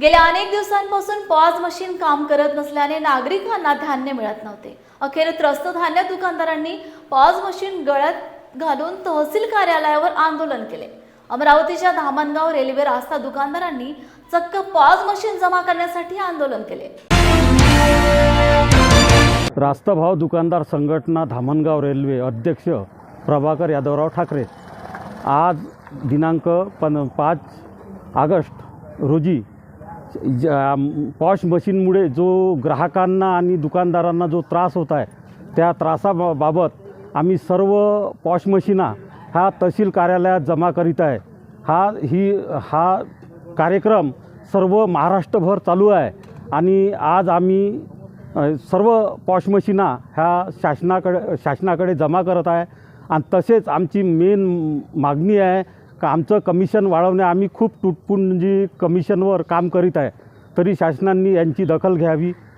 गेल्या अनेक दिवसांपासून पॉज मशीन काम करत नसल्याने नागरिकांना धान्य मिळत नव्हते. अखेर त्रस्त धान्य दुकानदारांनी पॉज मशीन गळ्यात घालून तहसील कार्यालयावर आंदोलन केले. अमरावतीच्या धामणगाव रेल्वे रास्ता दुकानदारांनी चक्क पॉज मशीन जमा करण्यासाठी आंदोलन केले. रास्तभाव दुकानदार संघटना धामणगाव रेल्वे अध्यक्ष प्रभाकर यादवराव ठाकरे आज दिनांक पन पाच ऑगस्ट रोजी पॉश मशीनमुळे जो ग्राहकांना आणि दुकानदारांना जो त्रास होत आहे त्या त्रासाबाबत आम्ही सर्व पॉश मशीना हा तहसील कार्यालयात जमा करीत आहे. हा ही हा कार्यक्रम सर्व महाराष्ट्रभर चालू आहे आणि आज आम्ही सर्व पॉश मशीना ह्या शासनाकडे शासनाकडे जमा करत आहे. आणि तसेच आमची मेन मागणी आहे आमचं कमिशन वाढवणे आम्ही खूप तुटपुंजी कमिशनवर काम करीत आहे. तरी शासनाने यांची दखल घ्यावी.